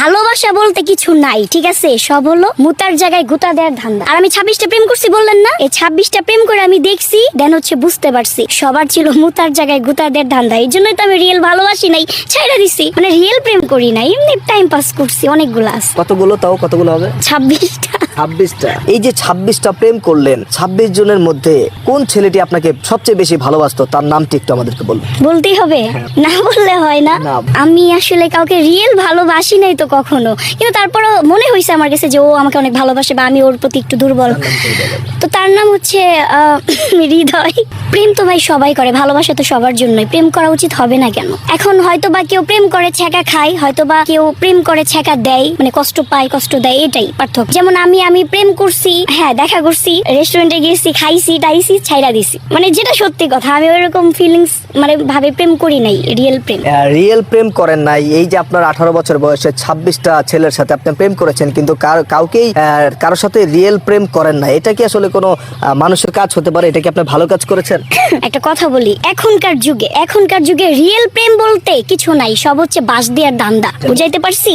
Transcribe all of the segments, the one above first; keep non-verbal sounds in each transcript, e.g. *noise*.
ভালোবাসা বলতে কিছু নাই ঠিক আছে? সব হলো মুতার জায়গায় গুতা দেওয়ার ধান্দা। আর আমি ছাব্বিশটা প্রেম করছি বললেন না? এই ছাব্বিশটা প্রেম করে আমি দেখছি দেন হচ্ছে বুঝতে পারছি সবার ছিল মুতার জায়গায় গুতা দেওয়ার ধান্দা। এই জন্যই তো আমি রিয়েল ভালোবাসি নাই ছাইড়া দিছি। মানে রিয়েল প্রেম করি নাই এমনি টাইম পাস করছি অনেকগুলো আছে। কতগুলো তাও কতগুলো হবে? ছাব্বিশটা। ছাব্বিশটা। এই যে ছাব্বিশটা প্রেম করলেন ছাব্বিশ জনের মধ্যে কোন ছেলেটি আপনাকে সবচেয়ে বেশি ভালোবাসতো? তার নামটি একটু আমাদেরকে বলবেন বলতেই হবে। না বললে হয় না। আমি আসলে কাউকে রিয়েল ভালোবাসি নাই তো কখনো। কিন্তু তারপরও মনে হয়েছে আমার কাছে যে ও আমাকে অনেক ভালোবাসে বা আমি ওর প্রতি একটু দুর্বল। তো তার নাম হচ্ছে *laughs* হৃদয়। প্রেম তো ভাই সবাই করে ভালোবাসা তো সবার জন্যই। প্রেম করা উচিত হবে না কেন? এখন হয়তো বা কেউ প্রেম করে ছ্যাঁকা খায়। হয়তো বা কেউ প্রেম করে ছ্যাঁকা দেয়। মানে কষ্ট পায় কষ্ট দেয় এটাই পার্থক্য। যেমন আমি আমি প্রেম করছি হ্যাঁ দেখা করছি রেস্টুরেন্টে গেছি খাইছি টাইছি ছাইরা দিছি। মানে যেটা সত্যি কথা আমি ওইরকম ফিলিংস মানে ভাবে প্রেম করি নাই রিয়েল প্রেম। রিয়েল প্রেম করেন নাই। এই যে আপনার আঠারো বছর বয়সে ছাব্বিশটা ছেলের সাথে আপনি প্রেম করেছেন কিন্তু কাউকেই কারোর সাথে রিয়েল প্রেম করেন না এটা কি আসলে কোনো মানুষের কাজ হতে পারে? এটা কি আপনি ভালো কাজ করেছেন? *laughs* একটা কথা বলি এখনকার যুগে এখনকার যুগে রিয়েল প্রেম বলতে কিছু নাই সব হচ্ছে বাস দেওয়ার দান্দা বুঝাইতে পারছি?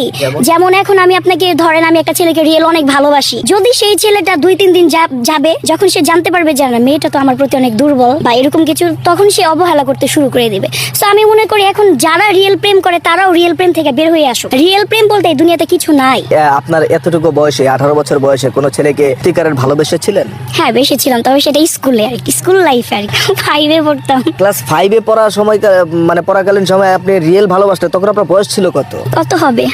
যেমন এখন আমি আপনাকে ধরেন আমি একটা ছেলেকে রিয়েল অনেক ভালোবাসি যদি সেই ছেলেটা দুই তিন দিন যাবে যখন সে জানতে পারবে যে না মেয়েটা তো আমার প্রতি অনেক দুর্বল বা এরকম কিছু তখন সে অবহেলা করতে শুরু করে দিবে। তো আমি মনে করি এখন যারা রিয়েল প্রেম করে তারাও রিয়েল প্রেম থেকে বের হয়ে আসো রিয়েল প্রেম বলতে এই দুনিয়াতে কিছু নাই। আপনার এতটুকু বয়সে আঠারো বছর বয়সে কোনো ছেলেকে টিকারের ভালোবেসেছিলেন হ্যাঁ বেশি ছিলাম তবে সেটা স্কুলে আর কি স্কুল লাইফে আর কি ফাইভে পড়তাম। ক্লাস ফাইভে পড়ার সময় মানে পড়াকালীন সময় আপনি রিয়েল ভালোবাসতেন তখন আপনার বয়স ছিল কত? কত হবে?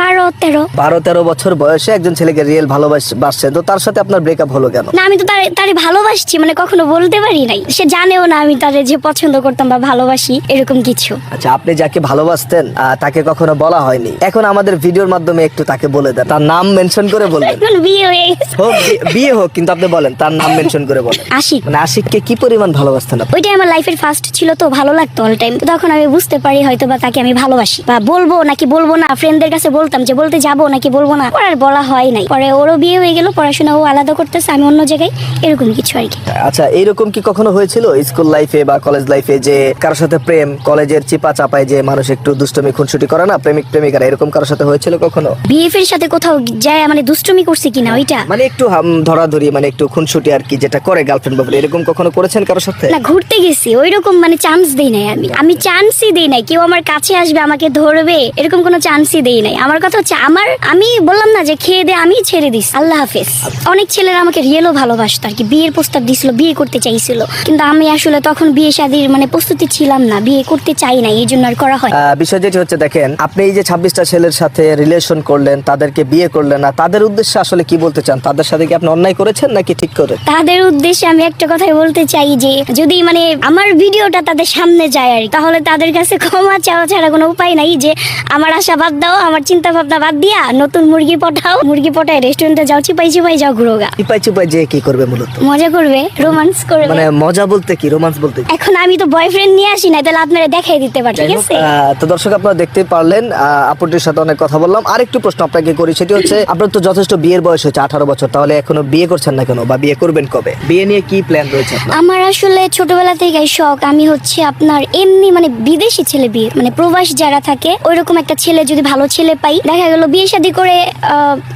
বারো তেরো। বারো তেরো বছর বয়সে একজন ছেলেকে রিয়েল ভালোবাসছেন তো তার সাথে আপনার ব্রেকআপ হলো কেন? না আমি তো তারে তারে ভালোবাসছি মানে কখনো বলতে পারি নাই। সে জানেও না আমি তারে যে পছন্দ করতাম বা ভালোবাসি এরকম কিছু। আচ্ছা আপনি যাকে ভালোবাসতেন আহ, তাকে কখনো বলা হয়নি? এখন আমাদের ভিডিওর মাধ্যমে একটু তাকে বলে দেন। তার নাম মেনশন করে বলবেন। এখন বিয়ে হয়ে গেছে। হোক বি- বিয়ে হোক কিন্তু আপনি বলেন তার নাম মেনশন করে বলেন। আশিক। মানে আশিককে কি পরিমাণ ভালোবাসতেন আপনি? ওইটাই আমার লাইফের ফার্স্ট ছিল তো ভালো লাগতো অল টাইম তখন আমি বুঝতে পারি হয়তো বা তাকে আমি ভালোবাসি। বা বলব নাকি বলব না? ফ্রেন্ডদের কাছে বলতাম যে বলতে যাব নাকি বলব না? পরে আর বলা হয় নাই। পরে ওরও বিয়ে হয়ে গেল পড়াশোনা ও আলাদা করতেছে আমি অন্য জায়গায় এরকম কিছু আর কি। আচ্ছা এইরকম কি কখনো হয়েছিল স্কুল লাইফে বা কলেজ লাইফে যে কারোর সাথে প্রেম কলেজের চিপা চাপায় যে মানুষ একটু দুষ্টমি খুনসুটি করে না প্রেমিক প্রেমিকারা এরকম কারোর সাথে হয়েছিল কখনো? বিএফ এর সাথে কোথাও যায় মানে দুষ্টুমি করছি কিনা ওইটা? মানে একটু হাম- ধরাধরি মানে একটু খুনসুটি আর কি যেটা করে গার্লফ্রেন্ড বাবু এরকম কখনো করেছেন কারোর সাথে? না ঘুরতে গেছি ওই রকম মানে চান্স দেই নাই আমি। আমি চান্সই দেই নাই কেউ আমার কাছে আসবে আমাকে ধরবে এরকম কোনো চান্সই দেই নাই। আমার কথা হচ্ছে আমার আমি বললাম না যে খেয়ে দে আমি ছেড়ে দিস। আল্লাহ হাফেজ। অনেক ছেলেরা আমাকে রিয়েলও ভালোবাসতো আর কি। বিয়ের প্রস্তাব দিছিল বিয়ে করতে চাইছিল। কিন্তু আমি আসলে তখন বিয়ে শাদির মানে প্রস্তুতি ছিলাম না বিয়ে করতে চাই না এই জন্য আর করা হয় বিষয় যেটি হচ্ছে দেখেন আপনি এই যে ছাব্বিশটা ছেলের সাথে রিলেশন করলেন তাদেরকে বিয়ে করলেন না তাদের উদ্দেশ্যে আসলে কি বলতে চান? তাদের সাথে কি আপনি অন্যায় করেছেন নাকি ঠিক করে? তাদের উদ্দেশ্যে আমি একটা কথাই বলতে চাই যে যদি মানে আমার ভিডিওটা তাদের সামনে যায় আর তাহলে তাদের কাছে ক্ষমা চাওয়া ছাড়া কোনো উপায় নাই যে আমার আশা বাদ দাও আমার চিন্তা ভাবনা বাদ দিয়া নতুন মুরগি পটাও মুরগি পটায় রেস্টুরেন্টে যাও চিপাই চিপাই যাও ঘুরোগা চিপাই চিপাই যে কি করবে মূলত মজা করবে রোমান্স করবে। মানে মজা বলতে কি রোমান্স বলতে এখন আমি তো বয়ফ্রেন্ড নিয়ে আসি না তাহলে আপনারা দেখাই দিতে পারি ঠিক আছে? তো দর্শক আপনারা দেখতে পারলেন আপুটির সাথে অনেক কথা বললাম। আরেকটু প্রশ্ন আপনাকে করি সেটি হচ্ছে *coughs* আপনার তো যথেষ্ট বিয়ের বয়স হচ্ছে আঠারো বছর তাহলে এখনও বিয়ে করছেন না কেন বা বিয়ে করবেন কবে? বিয়ে নিয়ে কি প্ল্যান রয়েছে আপনার? আমার আসলে ছোটবেলা থেকে শখ আমি হচ্ছে আপনার এমনি মানে বিদেশি ছেলে বিয়ে মানে প্রবাস যারা থাকে ওইরকম একটা ছেলে যদি ভালো ছেলে পাই দেখা গেল বিয়ে শাদী করে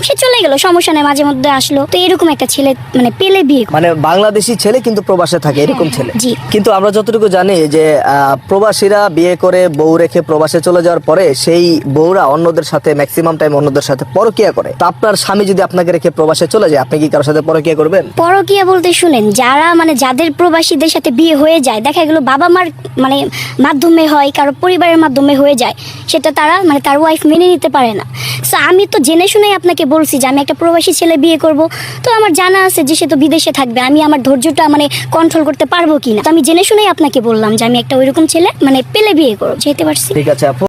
সে চলে গেল সমস্যা নেই মাঝে মধ্যে আসলো। তো এরকম একটা ছেলে মানে পেলে বিয়ে মানে বাংলাদেশি ছেলে কিন্তু প্রবাসে থাকে এরকম ছেলে। হ্যাঁ, জি। কিন্তু আমরা যতটুকু জানি যে প্রবাসীরা বিয়ে করে বউ রেখে প্রবাসে চলে যাওয়ার পরে সেই বউরা অন্যদের সাথে ম্যাক্সিমাম টাইম অন্যদের সাথে পরকিয়া করে। তো আপনার স্বামী যদি আপনাকে রেখে প্রবাসে চলে যায় আপনি কি কারোর সাথে পরকিয়া করবেন? পরকীয়া বলতে শুনেন যারা মানে যাদের প্রবাসীদের সাথে বিয়ে হয়ে যায় দেখা গেল বাবা মার মানে মাধ্যমে হয় কারও পরিবারের মাধ্যমে হয়ে যায় সেটা তারা মানে তার ওয়াইফ মেনে নিতে পারে না। সো আমি তো জেনে শুনেই আপনাকে বলছি যে আমি একটা প্রবাসী ছেলে বিয়ে করব। তো আমার জানা আছে যে সে তো বিদেশে থাকবে। আমি আমার ধৈর্যটা মানে কন্ট্রোল করতে পারব কিনা? তো আমি জেনে শুনেই আপনাকে বললাম যে আমি একটা ওইরকম ছেলে মানে পেলে বিয়ে করব। যেতে পারছি। ঠিক আছে